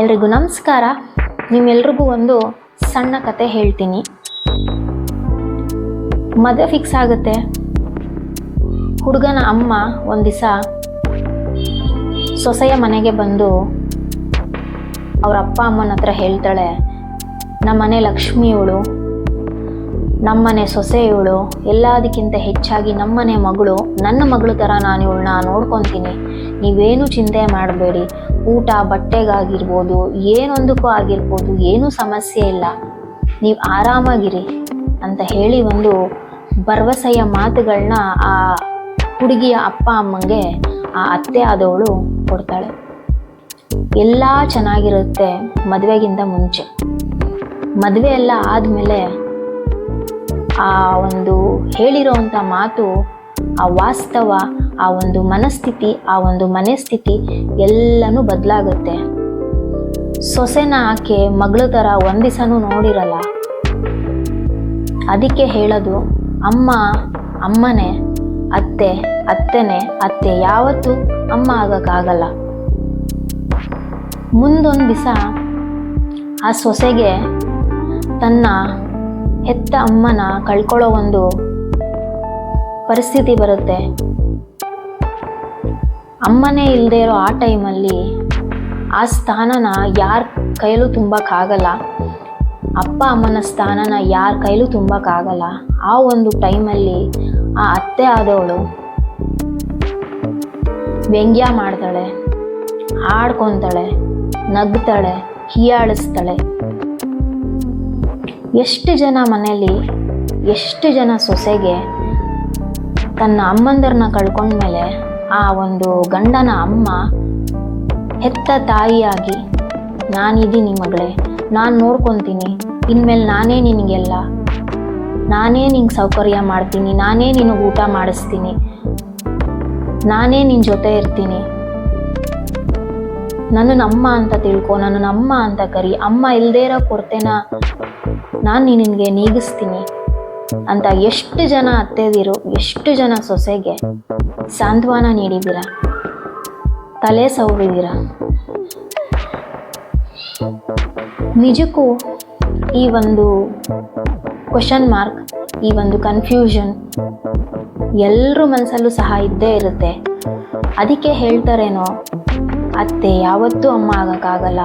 ಎಲ್ರಿಗೂ ನಮಸ್ಕಾರ. ನಿಮ್ಮೆಲ್ರಿಗೂ ಒಂದು ಸಣ್ಣ ಕತೆ ಹೇಳ್ತೀನಿ. ಮದುವೆ ಫಿಕ್ಸ್ ಆಗುತ್ತೆ. ಹುಡುಗನ ಅಮ್ಮ ಒಂದು ಸೊಸೆಯ ಮನೆಗೆ ಬಂದು ಅವ್ರ ಅಪ್ಪ ಅಮ್ಮನ ಹತ್ರ ಹೇಳ್ತಾಳೆ ನಮ್ಮ ಮನೆ ಇವಳು ನಮ್ಮನೆ ಸೊಸೆ ಇವಳು, ಎಲ್ಲದಕ್ಕಿಂತ ಹೆಚ್ಚಾಗಿ ನಮ್ಮನೆ ಮಗಳು, ನನ್ನ ಮಗಳು ಥರ ನಾನು ಇವಳನ್ನ ನೋಡ್ಕೊತೀನಿ. ನೀವೇನು ಚಿಂತೆ ಮಾಡಬೇಡಿ. ಊಟ ಬಟ್ಟೆಗಾಗಿರ್ಬೋದು, ಏನೊಂದಕ್ಕೂ ಆಗಿರ್ಬೋದು, ಏನೂ ಸಮಸ್ಯೆ ಇಲ್ಲ. ನೀವು ಆರಾಮಾಗಿರಿ ಅಂತ ಹೇಳಿ ಒಂದು ಭರವಸೆಯ ಮಾತುಗಳನ್ನ ಆ ಹುಡುಗಿಯ ಅಪ್ಪ, ಅಮ್ಮಂಗೆ, ಆ ಅತ್ತೆ ಆದವಳು ಕೊಡ್ತಾಳೆ. ಎಲ್ಲ ಚೆನ್ನಾಗಿರುತ್ತೆ ಮದುವೆಗಿಂತ ಮುಂಚೆ. ಮದುವೆ ಎಲ್ಲ ಆದಮೇಲೆ ಆ ಒಂದು ಹೇಳಿರೋವಂಥ ಮಾತು, ಆ ವಾಸ್ತವ, ಆ ಒಂದು ಮನಸ್ಥಿತಿ, ಆ ಒಂದು ಮನಸ್ಥಿತಿ ಎಲ್ಲನೂ ಬದಲಾಗುತ್ತೆ. ಸೊಸೆನ ಆಕೆ ಮಗಳ ಥರ ಒಂದ್ ನೋಡಿರಲ್ಲ. ಅದಕ್ಕೆ ಹೇಳೋದು, ಅಮ್ಮ, ಅಮ್ಮನೇ, ಅತ್ತೆ, ಅತ್ತೆನೇ, ಅತ್ತೆ ಯಾವತ್ತೂ ಅಮ್ಮ ಆಗೋಕ್ಕಾಗಲ್ಲ. ಮುಂದೊಂದು ದಿವಸ ಆ ಸೊಸೆಗೆ ತನ್ನ ಹೆತ್ತ ಅಮ್ಮನ ಕಳ್ಕೊಳ್ಳೋ ಒಂದು ಪರಿಸ್ಥಿತಿ ಬರುತ್ತೆ. ಅಮ್ಮನೇ ಇಲ್ಲದೆ ಇರೋ ಆ ಟೈಮಲ್ಲಿ ಆ ಸ್ಥಾನನ ಯಾರ ಕೈಲೂ ತುಂಬಕ್ಕಾಗಲ್ಲ. ಅಪ್ಪ ಅಮ್ಮನ ಸ್ಥಾನನ ಯಾರ ಕೈಲೂ ತುಂಬಕ್ಕಾಗಲ್ಲ. ಆ ಒಂದು ಟೈಮಲ್ಲಿ ಆ ಅತ್ತೆ ಆದವಳು ವ್ಯಂಗ್ಯ ಮಾಡ್ತಾಳೆ, ಆಡ್ಕೊತಾಳೆ, ನಗ್ತಾಳೆ, ಹೀಯಾಳಿಸ್ತಾಳೆ. ಎಷ್ಟು ಜನ ಮನೆಯಲ್ಲಿ, ಎಷ್ಟು ಜನ ಸೊಸೆಗೆ ತನ್ನ ಅಮ್ಮಂದರನ್ನ ಕಳ್ಕೊಂಡ್ಮೇಲೆ ಆ ಒಂದು ಗಂಡನ ಅಮ್ಮ ಹೆತ್ತ ತಾಯಿಯಾಗಿ, ನಾನಿದ್ದೀನಿ ಮಗಳೇ, ನಾನು ನೋಡ್ಕೊತೀನಿ, ಇನ್ಮೇಲೆ ನಾನೇ ನಿನಗೆಲ್ಲ, ನಾನೇ ನಿಂಗೆ ಸೌಕರ್ಯ ಮಾಡ್ತೀನಿ, ನಾನೇ ನಿನಗೆ ಊಟ ಮಾಡಿಸ್ತೀನಿ, ನಾನೇ ನಿನ್ನ ಜೊತೆ ಇರ್ತೀನಿ. ನನ್ನನ್ನು ಅಮ್ಮ ಅಂತ ತಿಳ್ಕೊ, ನನ್ನನ್ನು ಅಮ್ಮ ಅಂತ ಕರಿ, ಅಮ್ಮ ಇಲ್ಲದೇ ಇರೋ ಕೊರತೆನ ನಾನು ನಿನಗೆ ನೀಗಿಸ್ತೀನಿ ಅಂತ ಎಷ್ಟು ಜನ ಅತ್ತೆದಿರು, ಎಷ್ಟು ಜನ ಸೊಸೆಗೆ ಸಾಂತ್ವನ ನೀಡಿದ್ದೀರ? ತಲೆ ಸವರಿದ್ದೀರ ನಿಜಕ್ಕೂ ಈ ಒಂದು ಕ್ವಶನ್ ಮಾರ್ಕ್ ಈ ಒಂದು ಕನ್ಫ್ಯೂಷನ್ ಎಲ್ಲರೂ ಮನಸ್ಸಲ್ಲೂ ಸಹ ಇದ್ದೇ ಇರುತ್ತೆ. ಅದಕ್ಕೆ ಹೇಳ್ತಾರೇನೋ ಅತ್ತೆ ಯಾವತ್ತೂ ಅಮ್ಮ ಆಗೋಕ್ಕಾಗಲ್ಲ.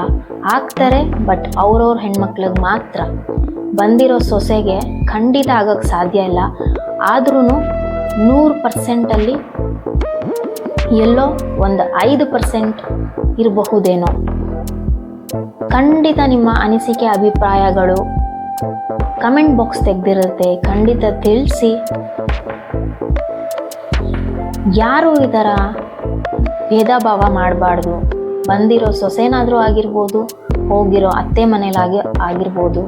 ಆಗ್ತಾರೆ ಬಟ್ ಅವ್ರವ್ರ ಹೆಣ್ಮಕ್ಳಿಗೆ ಮಾತ್ರ. ಬಂದಿರೋ ಸೊಸೆಗೆ ಖಂಡಿತ ಆಗೋಕ್ಕೆ ಸಾಧ್ಯ ಇಲ್ಲ. ಆದ್ರೂ ನೂರು ಪರ್ಸೆಂಟಲ್ಲಿ ಎಲ್ಲೋ ಒಂದು ಐದು ಪರ್ಸೆಂಟ್ ಇರಬಹುದೇನೋ. ಖಂಡಿತ ನಿಮ್ಮ ಅನಿಸಿಕೆ, ಅಭಿಪ್ರಾಯಗಳು ಕಮೆಂಟ್ ಬಾಕ್ಸ್ ತೆಗೆದಿರುತ್ತೆ. ಖಂಡಿತ ತಿಳಿಸಿ. ಯಾರು ಥರ ಭೇದ ಭಾವ ಮಾಡಬಾರ್ದು. ಬಂದಿರೋ ಸೊಸೆನಾದರೂ ಆಗಿರ್ಬೋದು, ಹೋಗಿರೋ ಅತ್ತೆ ಮನೇಲಾಗಿ ಆಗಿರ್ಬೋದು.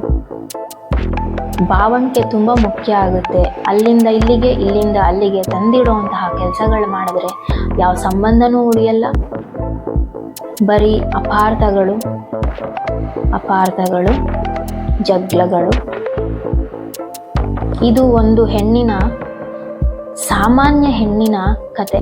ಭಾವಣಿಕೆ ತುಂಬ ಮುಖ್ಯ ಆಗುತ್ತೆ. ಅಲ್ಲಿಂದ ಇಲ್ಲಿಗೆ, ಇಲ್ಲಿಂದ ಅಲ್ಲಿಗೆ ತಂದಿಡುವಂತಹ ಕೆಲಸಗಳು ಮಾಡಿದ್ರೆ ಯಾವ ಸಂಬಂಧನೂ ಉಳಿಯಲ್ಲ. ಬರೀ ಅಪಾರ್ಥಗಳು ಅಪಾರ್ಥಗಳು, ಜಗ್ಲಗಳು. ಇದು ಒಂದು ಹೆಣ್ಣಿನ, ಸಾಮಾನ್ಯ ಹೆಣ್ಣಿನ ಕತೆ.